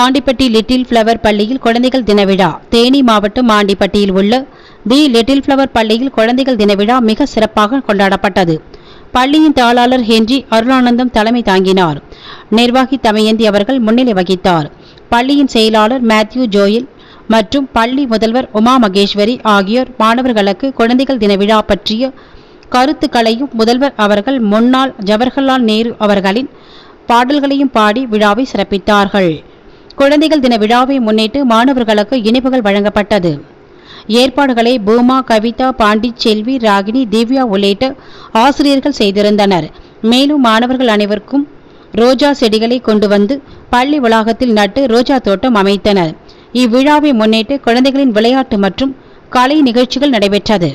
Andipatti little flower பள்ளியில் குழந்தைகள் தின விழா தேனி மாவட்டம் ஆண்டிப்பட்டியில் உள்ள தி லிட்டில் ஃப்ளவர் பள்ளியில் குழந்தைகள் தின விழா மிக சிறப்பாக கொண்டாடப்பட்டது. பள்ளியின் தாளாளர் ஹென்றி அருளானந்தம் தலைமை தாங்கினார். நிர்வாகி தமயந்தி அவர்கள் முன்னிலை வகித்தார். பள்ளியின் செயலாளர் மேத்யூ ஜோயில் மற்றும் பள்ளி முதல்வர் உமா மகேஸ்வரி ஆகியோர் மாணவர்களுக்கு குழந்தைகள் தின விழா பற்றிய கருத்துக்களையும் முதல்வர் அவர்கள் முன்னாள் ஜவஹர்லால் நேரு அவர்களின் பாடல்களையும் பாடி விழாவை சிறப்பித்தார்கள். குழந்தைகள் தின விழாவை முன்னிட்டு மாணவர்களுக்கு இனிப்புகள் வழங்கப்பட்டது. ஏற்பாடுகளை பூமா கவிதா பாண்டி செல்வி ராகினி திவ்யா உள்ளிட்ட ஆசிரியர்கள் செய்திருந்தனர். மேலும் மாணவர்கள் அனைவருக்கும் ரோஜா செடிகளை கொண்டு வந்து பள்ளி வளாகத்தில் நட்டு ரோஜா தோட்டம் அமைத்தனர். இவ்விழாவை முன்னிட்டு குழந்தைகளின் விளையாட்டு மற்றும் கலை நிகழ்ச்சிகள் நடைபெற்றது.